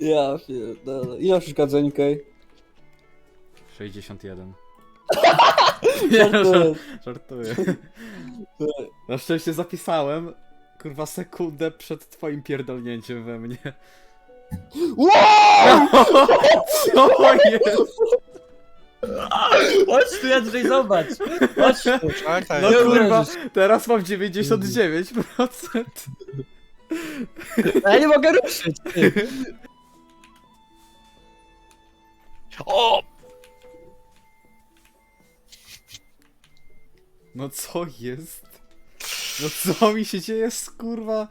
Ja pierdolę. Ile masz gadzeńkę? 61. Nie, no, żar- żartuję. Na szczęście zapisałem, kurwa, sekundę przed twoim pierdolnięciem we mnie. Wow! Co jest? Chodź tu, Jędrzej, zobacz. Chodź tu. Tak, tak. No Nie kurwa, uwierzysz. teraz mam 99%. Ja nie mogę ruszyć. ty. O! No co jest? No co mi się dzieje z kurwa?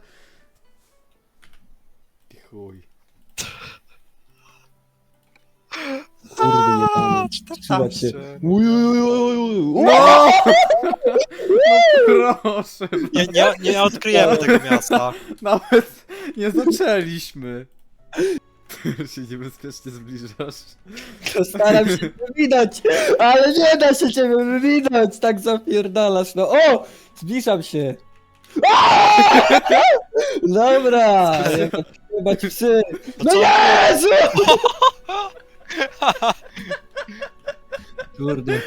Ty Chuj. Kurde, jebany. Się. 14. Uj, uj, uj, uj, uj. No proszę, Nie, nie, nie odkryjemy tego miasta. nawet nie zaczęliśmy. się niebezpiecznie zbliżasz. Staram się wywinąć, ale nie da się ciebie wywinąć, tak zapierdalasz, no o! Zbliżam się. Aaaa! Dobra, jebać psy. No No? Jezu! Kurde.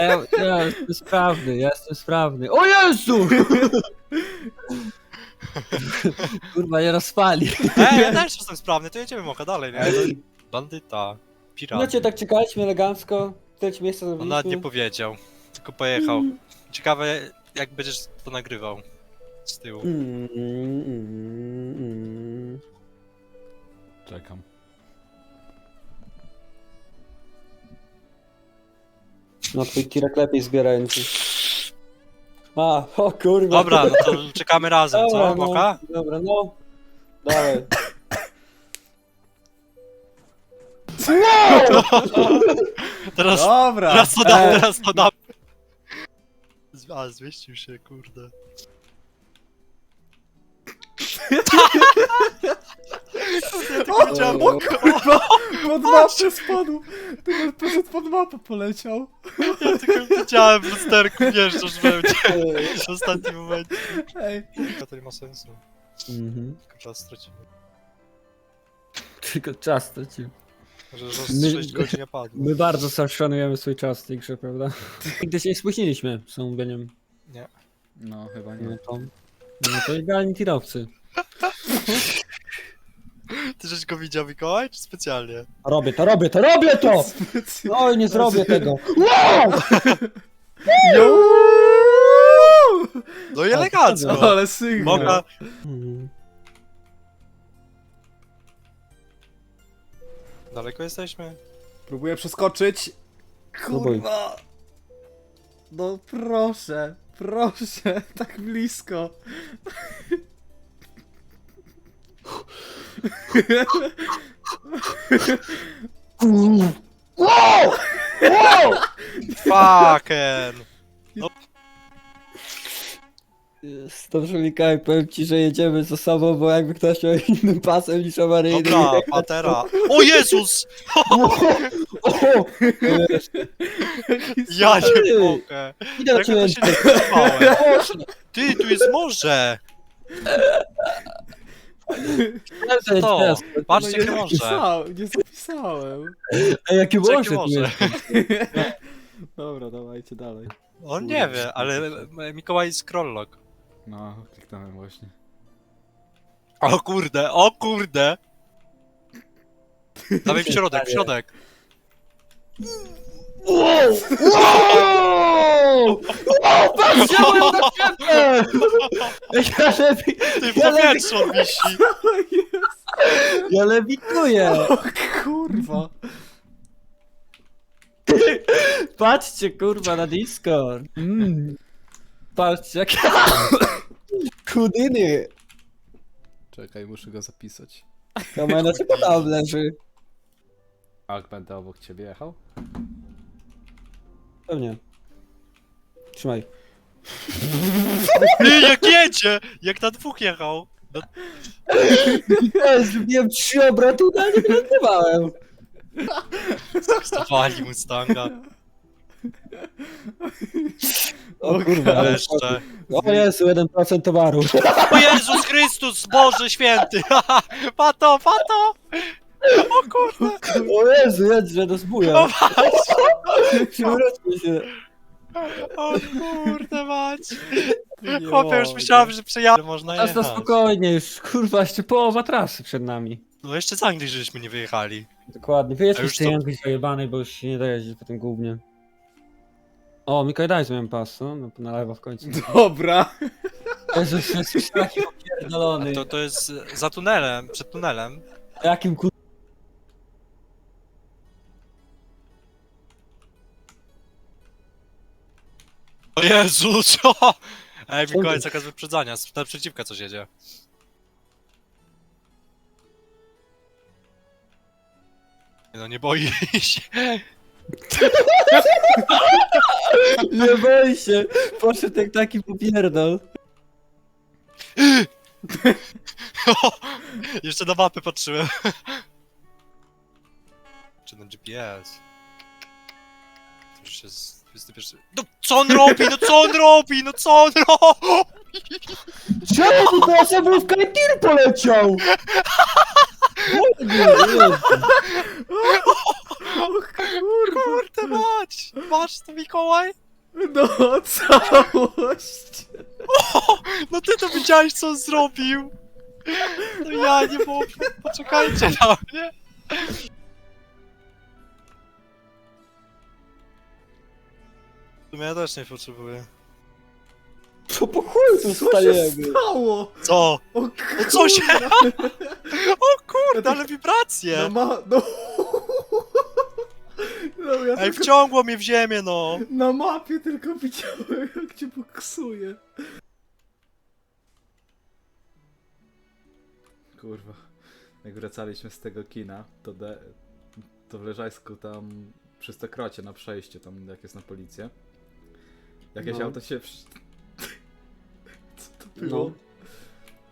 A ja, ja jestem sprawny, ja jestem sprawny. O Jezu! Kurwa, nie rozpali. Ej, ja też jestem sprawny, to jedziemy mocha dalej, nie? Bandyta, pirat. No cię tak czekaliśmy elegancko, tyle ci miejsca On nawet nie zrobiliśmy. powiedział, tylko pojechał. Ciekawe, jak będziesz to nagrywał z tyłu. Mm, mm, mm, mm. Czekam. No twój kirek lepiej zbierający. A, o kurwa. Dobra, no to czekamy razem, Dobra, co, no, mocha? Dobra, no. Dawaj. Teraz, Dobra! teraz to dam, E. teraz to dam. A, zmieścił się, kurde. O, O kurwa! Pod mapę spadł! Ty poszedł pod mapę poleciał. Ja tylko widziałem w lusterku, wjeżdżasz we mnie w ostatnim momencie. Ej. To nie ma sensu, Mhm. tylko czas stracimy. Tylko czas stracił. Może że My- 6 godzin ja padł. My bardzo szanujemy swój czas w tej grze, prawda? Nigdy się nie spóźniliśmy z zamówieniem. No, chyba No nie. to, no to idealni tirowcy. Ty żeś go widział, Mikołaj, czy specjalnie? Robię to, robię to, robię to! Oj, nie zrobię tego. Wow! No i elegancko! Ale sygnał. Mhm. daleko jesteśmy? Próbuję przeskoczyć. Próbuj. Kurwa! No proszę, proszę, tak blisko. Wow! Wow! Fucking! Dobrze, Mikołaj, powiem ci, że jedziemy ze sobą, bo jakby ktoś miał innym pasem niż awaryjny. Dobra, patera. O Jezus! O! Ja Ty! nie mogę! Idę ja ciebie. się Ty, tu jest morze! Jest To, patrzcie, nie jakie morze! zapisałem, nie zapisałem. Ej, jakie Jakie morze tu morze? jest. Dobra, dawajcie dalej. On nie wie, ale Mikołaj jest scrolllock. No, kliknąłem właśnie. O kurde, o kurde! Dawaj w środek, w środek. Wow! Patrzcie, moją na ciebie! Ja, lewi... Ty w Ja lewi... powietrzu on wisi. ja lewituję! O kurwa. Patrzcie, kurwa, na Discord. Mm. Patrzcie, jak... Kudyny! Czekaj, muszę go zapisać. Kamera tylko tam leży. Jak będę obok ciebie jechał? Pewnie. Trzymaj. Ty, jak jedzie! Jak na dwóch jechał. No, Ja zrobiłem trzy obroty i nie wylatywałem. Zawali Mustanga. O kurwa, ale... Jeszcze. O Jezu, 1% towaru. O Jezus Chrystus, Boże Święty! Pato, pato! O kurde! O Jezu, jedź, do zbuja. Przywróćmy się. O kurde mać! Chłopie, już myślałem, że przejadę, można Teraz na jechać. spokojnie, już kurwa, jeszcze połowa trasy przed nami. No jeszcze z Anglii żeśmy nie wyjechali. Dokładnie, A już już z tej to- Anglii zajebanej, bo już się nie dojeździć po tym głównie. O, Mikołaj daj miałem pas, no, no na lewo w końcu. Dobra. Jezus, jest taki opierdolony. To, to jest za tunelem, przed tunelem. Jakim kur... O Jezu, co? Ej, Mikołaj, zakaz wyprzedzania, z naprzeciwka coś jedzie. Nie No nie boi się. Nie boi się, poszedł jak taki popierdol. Jeszcze na mapy patrzyłem. Czy na GPS? To już jest 21. No co on robi? No co on robi? No co on robi? Czemu to osobówka i tir poleciał? Kurde mać! Masz to Mikołaj? No, całość. No ty to widziałeś co on zrobił! No ja nie mogę. Poczekajcie na mnie. Sumie ja też nie potrzebuję. To po chuj tu Co się stajemy. stało? Co? O No co się-. O kurde, ale wibracje! No ma... No... No ja Ej, tylko wciągło mnie w ziemię, no! na mapie tylko widziałem jak cię buksuje. Kurwa. Jak wracaliśmy z tego kina, to, de... to w Leżajsku tam przy Stokrocie na przejściu, tam jak jest na policję. Jakieś No. auto się... Przy... Co to było? No.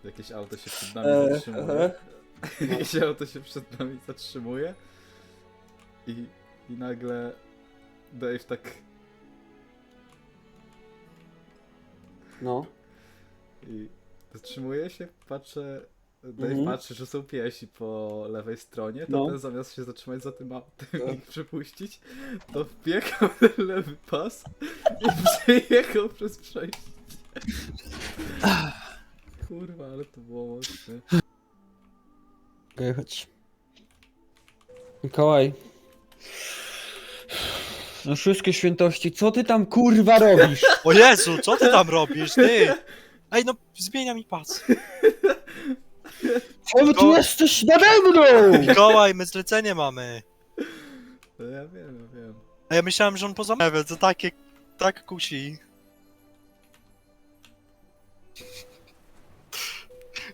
Jakieś auto się przed nami E, zatrzymuje. aha. Jakieś auto się przed nami zatrzymuje. I, i nagle Dave tak No. i zatrzymuje się, patrzę, Dave Mhm. patrzy, że są piesi po lewej stronie, to No. ten zamiast się zatrzymać za tym autem No. i ich przepuścić, to wbiegał ten lewy pas i przejechał przez przejście. Kurwa, ale to było mocne. Okej, chodź. Mikołaj. Na wszystkie świętości, co ty tam kurwa robisz? O Jezu, co ty tam robisz, ty? Ej, no zmienia mi pas. Czemu ty jesteś nade mną? Mikołaj, my zlecenie mamy. No ja wiem, ja wiem. A ja myślałem, że on poza mewę, to takie, tak kusi.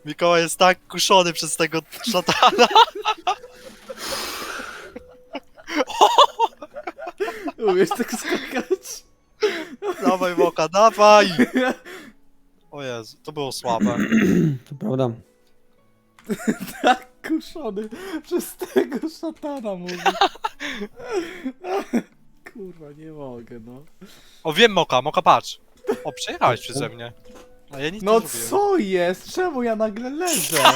Mikołaj jest tak kuszony przez tego szatana. Umiesz tak skakać? Dawaj, Moka, dawaj! O Jezu, to było słabe. To prawda. tak kuszony przez tego szatana mówi. Kurwa, nie mogę, no. O, wiem, Moka, Moka, patrz. O, przejechałeś przeze mnie. A ja nic No nie zrobiłem. co jest? Czemu ja nagle leżę?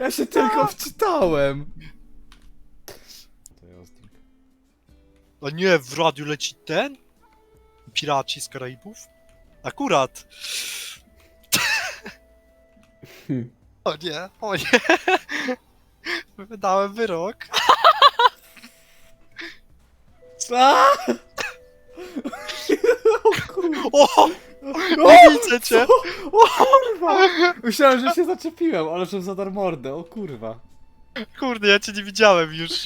Ja się tylko wczytałem. To nim. O nie, w radiu leci ten? Piraci z Karaibów? Akurat. O nie, o nie. Wydałem wyrok. A! O kurwa, O, o widzę cię. o kurwa! Myślałem, że się zaczepiłem, ale że za dar mordę, o kurwa. Kurde, ja cię nie widziałem już.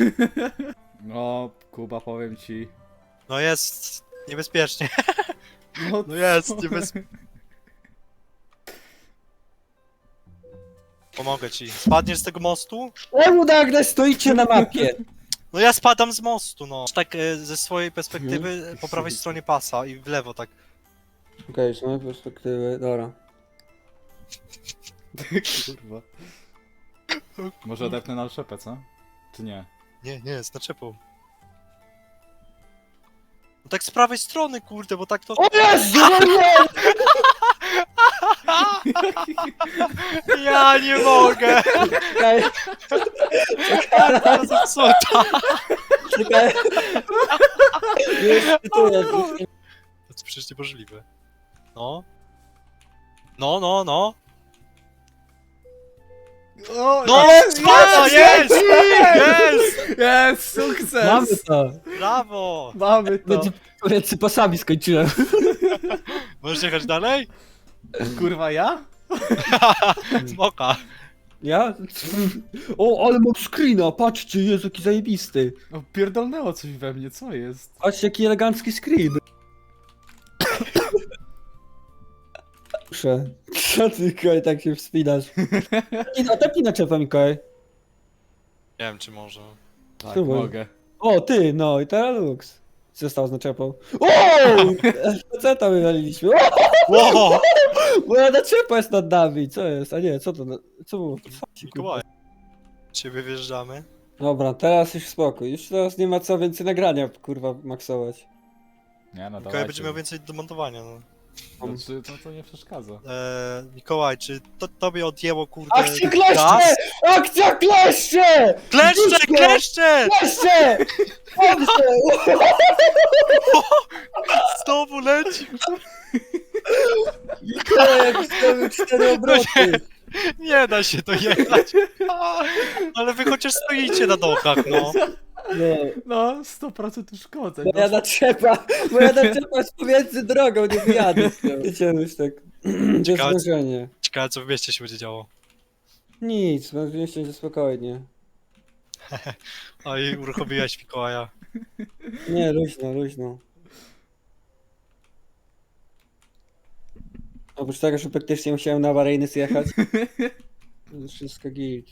No, Kuba, powiem ci. No jest niebezpiecznie. No, No jest co? Pomogę ci. Spadniesz z tego mostu? Czemu nagle stoicie na mapie? No ja spadam z mostu, no. Tak e, ze swojej perspektywy Mhm. po prawej stronie pasa i w lewo tak. Okej, z mojej perspektywy, dobra. Kurwa. Może odepnę na szepę, co? Czy nie? Nie, nie, z naczepą. No tak z prawej strony, kurde, bo tak to... O Jezu, no nie! Ja nie mogę! Czekaj, To zepsuta! czekaj. Już cytuję. To jest przecież niemożliwe. No. No, no, no. No! jest, Spada, jest! Jest! Jest, sukces! Mamy to. Brawo! Mamy to. Pasami skończyłem. Możesz jechać dalej? Kurwa ja? Smoka. Ja? O, ale mam screena, patrzcie, jest jaki zajebisty. No, pierdolnęło coś we mnie, co jest? Patrzcie, jaki elegancki screen. Proszę. Co ty, Mikołaj, tak się wspinasz? I no, tepnij na czepa, Mikołaj. Nie wiem, czy może. Tak, Spróbuj. mogę. O, ty, no i teraz Lux. Co stało z naczepą? O! Co tam wywaliliśmy? O! Wow! Moja naczepa jest nad nami, co jest? A nie, co to? na- Co było? Mikołaj. Ciebie wjeżdżamy. Dobra, teraz już spokój. Już teraz nie ma co więcej nagrania, kurwa, maksować. Nie no, Mikołaj będzie miał więcej do montowania, no. Znaczy, to, to nie przeszkadza. Eee, Mikołaj, czy to tobie odjęło, kurde, Akcja kleszcze! gaz? Akcja kleszcze! Kleszcze, kleszcze! Kleszcze! Dobrze! Znowu leci! Mikołaj, jak zrobił cztery obroty. Nie da się to jechać. Ale wy chociaż stoicie na dokach, no. No, No, 100% uszkodzeń. moja naczepa, moja naczepa jest pomiędzy drogą, nie wyjadę. Wiecie, już tak, Ciekawe, co- zderzenie. Ciekawe, co w mieście się będzie działo. Nic, możesz się spokojnie. Oj, uruchomiłeś Mikołaja. Nie, luźno, luźno. Oprócz tego, że praktycznie musiałem na awaryjny zjechać. To jest Wszystko git.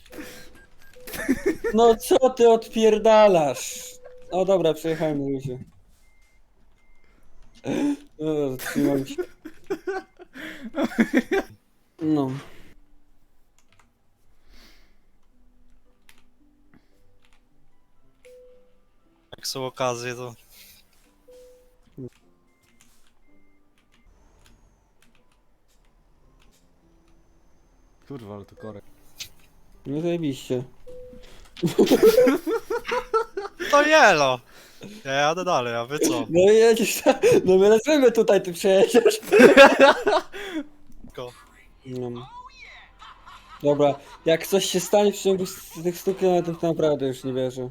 No co ty odpierdalasz? O dobra, przejechałem na luzie. No, zatrzymałem się. No. Jak są okazje, to... Kurwa, ale to korek. No zajebiście. To jelo! Ja jadę dalej, a wy co? No i jedziesz tam, no my lecimy tutaj, ty przejedziesz. Go. No. Dobra, jak coś się stanie w ciągu z tych 100 km, to naprawdę już nie wierzę.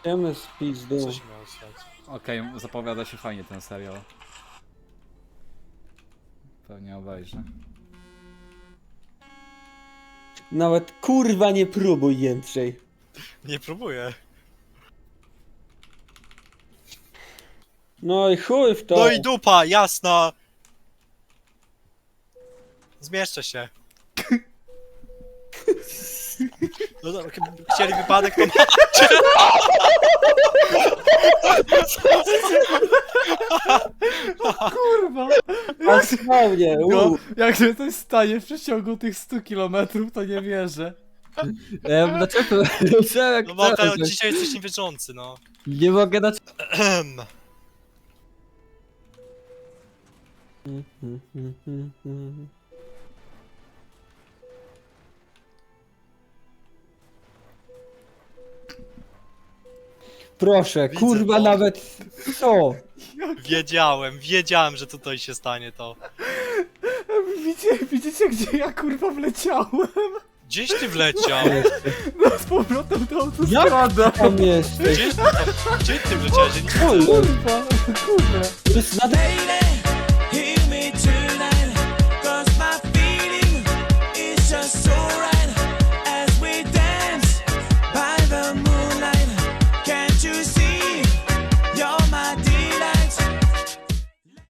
Idziemy z pizdu. Co się miało stać? Okej, zapowiada się fajnie ten serial. Pewnie obejrzę. Nawet kurwa nie próbuj Jędrzej. Nie próbuję. No i chuj w to. No i dupa, jasna! Zmieszczę się. No dobra, ch- chcieli wypadek, to Kurwa! Dosłownie, No, jak się coś stanie w przeciągu tych 100 km, to nie wierzę. Ja dlaczego? Dlaczego jak No bo to- to, dzisiaj jesteś niewierzący, no. Nie mogę dać. Ehem. Proszę, Widzę kurwa to. nawet. Co? Wiedziałem, wiedziałem, że tutaj się stanie to. Widzicie, widzicie gdzie ja kurwa wleciałem? Gdzieś ty wleciał? No z powrotem do autostrady. Tam jesteś. Gdzieś ty, gdzie ty wleciałeś? Ja nie- Kurwa, Kurwa, kurwa. to jest nade...